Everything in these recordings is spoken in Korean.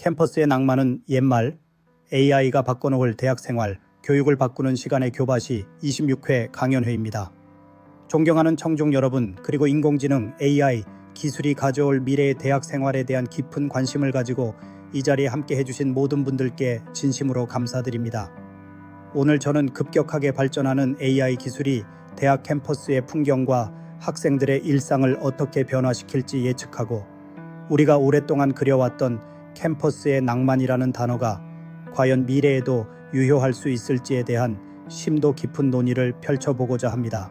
캠퍼스의 낭만은 옛말 AI가 바꿔놓을 대학 생활, 교육을 바꾸는 시간의 교바시 26회 강연회입니다. 존경하는 청중 여러분, 그리고 인공지능 AI 기술이 가져올 미래의 대학 생활에 대한 깊은 관심을 가지고 이 자리에 함께 해주신 모든 분들께 진심으로 감사드립니다. 오늘 저는 급격하게 발전하는 AI 기술이 대학 캠퍼스의 풍경과 학생들의 일상을 어떻게 변화시킬지 예측하고 우리가 오랫동안 그려왔던 캠퍼스의 낭만이라는 단어가 과연 미래에도 유효할 수 있을지에 대한 심도 깊은 논의를 펼쳐보고자 합니다.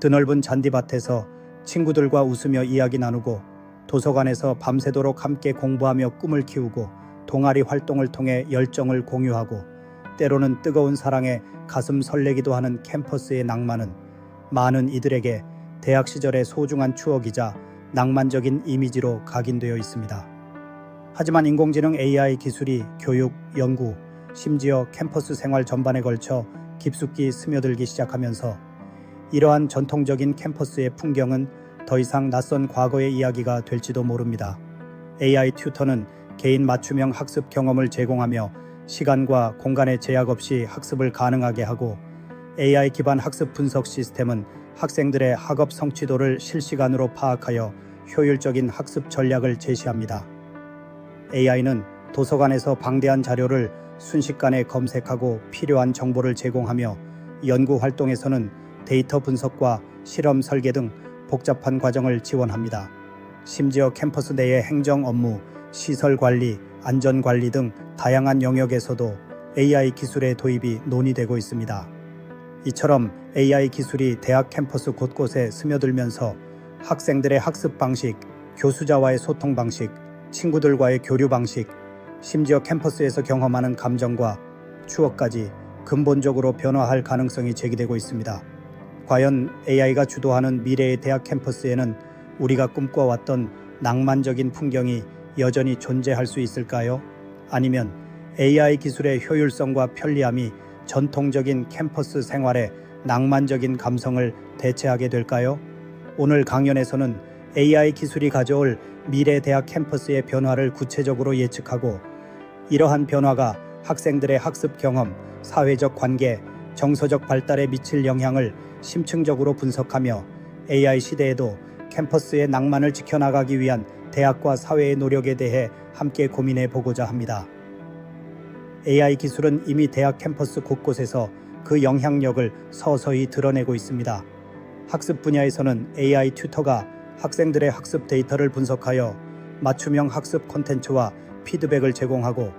드넓은 잔디밭에서 친구들과 웃으며 이야기 나누고 도서관에서 밤새도록 함께 공부하며 꿈을 키우고 동아리 활동을 통해 열정을 공유하고 때로는 뜨거운 사랑에 가슴 설레기도 하는 캠퍼스의 낭만은 많은 이들에게 대학 시절의 소중한 추억이자 낭만적인 이미지로 각인되어 있습니다. 하지만 인공지능 AI 기술이 교육, 연구, 심지어 캠퍼스 생활 전반에 걸쳐 깊숙이 스며들기 시작하면서 이러한 전통적인 캠퍼스의 풍경은 더 이상 낯선 과거의 이야기가 될지도 모릅니다. AI 튜터는 개인 맞춤형 학습 경험을 제공하며 시간과 공간의 제약 없이 학습을 가능하게 하고 AI 기반 학습 분석 시스템은 학생들의 학업 성취도를 실시간으로 파악하여 효율적인 학습 전략을 제시합니다. AI는 도서관에서 방대한 자료를 순식간에 검색하고 필요한 정보를 제공하며 연구 활동에서는 데이터 분석과 실험 설계 등 복잡한 과정을 지원합니다. 심지어 캠퍼스 내의 행정 업무, 시설 관리, 안전 관리 등 다양한 영역에서도 AI 기술의 도입이 논의되고 있습니다. 이처럼 AI 기술이 대학 캠퍼스 곳곳에 스며들면서 학생들의 학습 방식, 교수자와의 소통 방식, 친구들과의 교류 방식, 심지어 캠퍼스에서 경험하는 감정과 추억까지 근본적으로 변화할 가능성이 제기되고 있습니다. 과연 AI가 주도하는 미래의 대학 캠퍼스에는 우리가 꿈꿔왔던 낭만적인 풍경이 여전히 존재할 수 있을까요? 아니면 AI 기술의 효율성과 편리함이 전통적인 캠퍼스 생활의 낭만적인 감성을 대체하게 될까요? 오늘 강연에서는 AI 기술이 가져올 미래 대학 캠퍼스의 변화를 구체적으로 예측하고 이러한 변화가 학생들의 학습 경험, 사회적 관계, 정서적 발달에 미칠 영향을 심층적으로 분석하며 AI 시대에도 캠퍼스의 낭만을 지켜나가기 위한 대학과 사회의 노력에 대해 함께 고민해 보고자 합니다. AI 기술은 이미 대학 캠퍼스 곳곳에서 그 영향력을 서서히 드러내고 있습니다. 학습 분야에서는 AI 튜터가 학생들의 학습 데이터를 분석하여 맞춤형 학습 콘텐츠와 피드백을 제공하고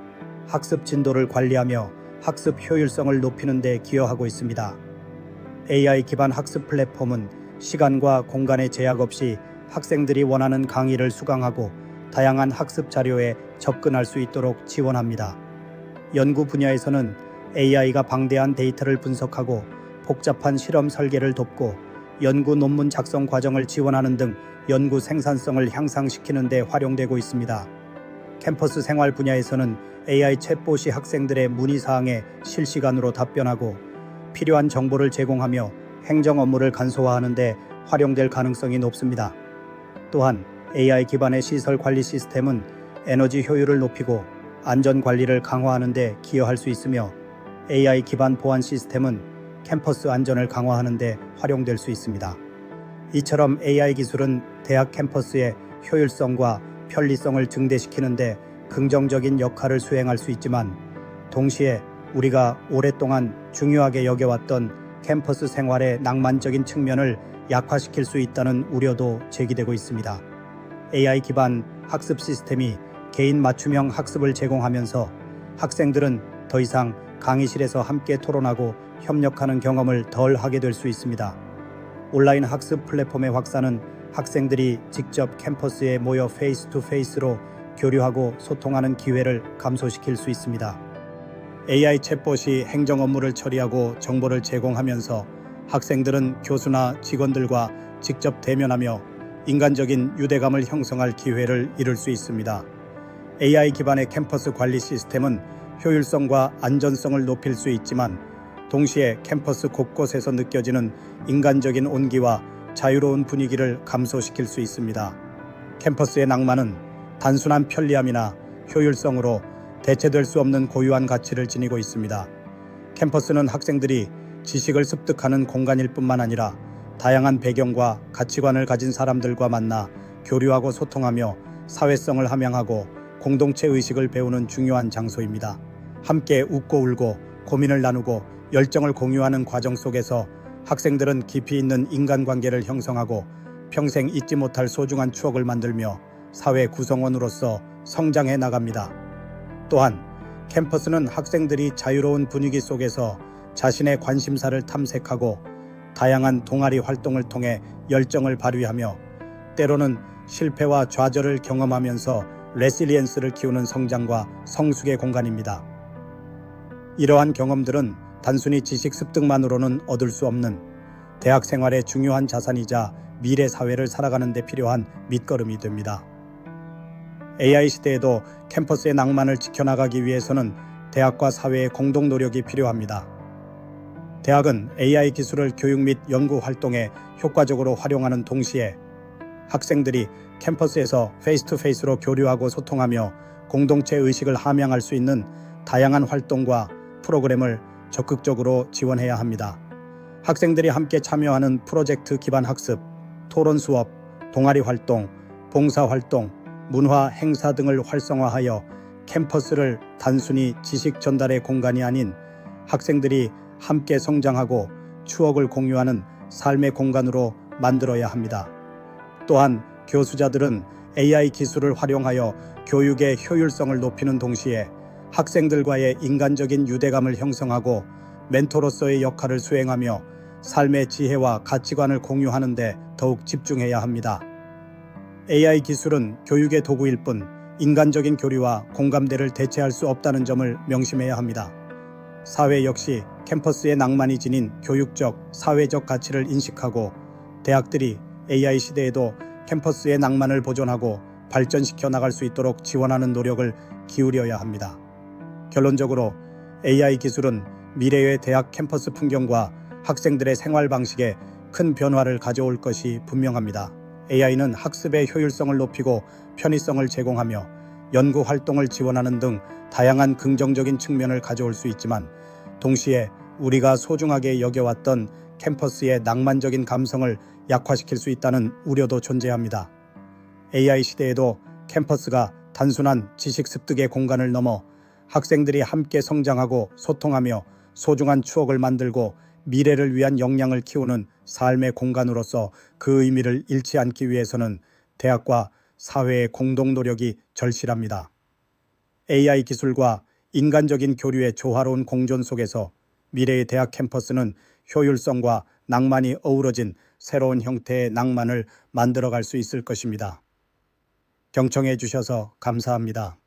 학습 진도를 관리하며 학습 효율성을 높이는 데 기여하고 있습니다. AI 기반 학습 플랫폼은 시간과 공간의 제약 없이 학생들이 원하는 강의를 수강하고 다양한 학습 자료에 접근할 수 있도록 지원합니다. 연구 분야에서는 AI가 방대한 데이터를 분석하고 복잡한 실험 설계를 돕고 연구 논문 작성 과정을 지원하는 등 연구 생산성을 향상시키는 데 활용되고 있습니다. 캠퍼스 생활 분야에서는 AI 챗봇이 학생들의 문의 사항에 실시간으로 답변하고 필요한 정보를 제공하며 행정 업무를 간소화하는 데 활용될 가능성이 높습니다. 또한 AI 기반의 시설 관리 시스템은 에너지 효율을 높이고 안전 관리를 강화하는 데 기여할 수 있으며 AI 기반 보안 시스템은 캠퍼스 안전을 강화하는 데 활용될 수 있습니다. 이처럼 AI 기술은 대학 캠퍼스의 효율성과 편리성을 증대시키는 데 긍정적인 역할을 수행할 수 있지만 동시에 우리가 오랫동안 중요하게 여겨왔던 캠퍼스 생활의 낭만적인 측면을 약화시킬 수 있다는 우려도 제기되고 있습니다. AI 기반 학습 시스템이 개인 맞춤형 학습을 제공하면서 학생들은 더 이상 강의실에서 함께 토론하고 협력하는 경험을 덜 하게 될 수 있습니다. 온라인 학습 플랫폼의 확산은 학생들이 직접 캠퍼스에 모여 페이스 투 페이스로 교류하고 소통하는 기회를 감소시킬 수 있습니다. AI 챗봇이 행정 업무를 처리하고 정보를 제공하면서 학생들은 교수나 직원들과 직접 대면하며 인간적인 유대감을 형성할 기회를 잃을 수 있습니다. AI 기반의 캠퍼스 관리 시스템은 효율성과 안전성을 높일 수 있지만 동시에 캠퍼스 곳곳에서 느껴지는 인간적인 온기와 자유로운 분위기를 감소시킬 수 있습니다. 캠퍼스의 낭만은 단순한 편리함이나 효율성으로 대체될 수 없는 고유한 가치를 지니고 있습니다. 캠퍼스는 학생들이 지식을 습득하는 공간일 뿐만 아니라 다양한 배경과 가치관을 가진 사람들과 만나 교류하고 소통하며 사회성을 함양하고 공동체 의식을 배우는 중요한 장소입니다. 함께 웃고 울고 고민을 나누고 열정을 공유하는 과정 속에서 학생들은 깊이 있는 인간관계를 형성하고 평생 잊지 못할 소중한 추억을 만들며 사회 구성원으로서 성장해 나갑니다. 또한 캠퍼스는 학생들이 자유로운 분위기 속에서 자신의 관심사를 탐색하고 다양한 동아리 활동을 통해 열정을 발휘하며 때로는 실패와 좌절을 경험하면서 레실리엔스를 키우는 성장과 성숙의 공간입니다. 이러한 경험들은 단순히 지식 습득만으로는 얻을 수 없는 대학 생활의 중요한 자산이자 미래 사회를 살아가는 데 필요한 밑거름이 됩니다. AI 시대에도 캠퍼스의 낭만을 지켜나가기 위해서는 대학과 사회의 공동 노력이 필요합니다. 대학은 AI 기술을 교육 및 연구 활동에 효과적으로 활용하는 동시에 학생들이 캠퍼스에서 페이스 투 페이스로 교류하고 소통하며 공동체 의식을 함양할 수 있는 다양한 활동과 프로그램을 적극적으로 지원해야 합니다. 학생들이 함께 참여하는 프로젝트 기반 학습, 토론 수업, 동아리 활동, 봉사 활동, 문화 행사 등을 활성화하여 캠퍼스를 단순히 지식 전달의 공간이 아닌 학생들이 함께 성장하고 추억을 공유하는 삶의 공간으로 만들어야 합니다. 또한 교수자들은 AI 기술을 활용하여 교육의 효율성을 높이는 동시에 학생들과의 인간적인 유대감을 형성하고 멘토로서의 역할을 수행하며 삶의 지혜와 가치관을 공유하는 데 더욱 집중해야 합니다. AI 기술은 교육의 도구일 뿐 인간적인 교류와 공감대를 대체할 수 없다는 점을 명심해야 합니다. 사회 역시 캠퍼스의 낭만이 지닌 교육적, 사회적 가치를 인식하고 대학들이 AI 시대에도 캠퍼스의 낭만을 보존하고 발전시켜 나갈 수 있도록 지원하는 노력을 기울여야 합니다. 결론적으로 AI 기술은 미래의 대학 캠퍼스 풍경과 학생들의 생활 방식에 큰 변화를 가져올 것이 분명합니다. AI는 학습의 효율성을 높이고 편의성을 제공하며 연구 활동을 지원하는 등 다양한 긍정적인 측면을 가져올 수 있지만 동시에 우리가 소중하게 여겨왔던 캠퍼스의 낭만적인 감성을 약화시킬 수 있다는 우려도 존재합니다. AI 시대에도 캠퍼스가 단순한 지식 습득의 공간을 넘어 학생들이 함께 성장하고 소통하며 소중한 추억을 만들고 미래를 위한 역량을 키우는 삶의 공간으로서 그 의미를 잃지 않기 위해서는 대학과 사회의 공동 노력이 절실합니다. AI 기술과 인간적인 교류의 조화로운 공존 속에서 미래의 대학 캠퍼스는 효율성과 낭만이 어우러진 새로운 형태의 낭만을 만들어갈 수 있을 것입니다. 경청해 주셔서 감사합니다.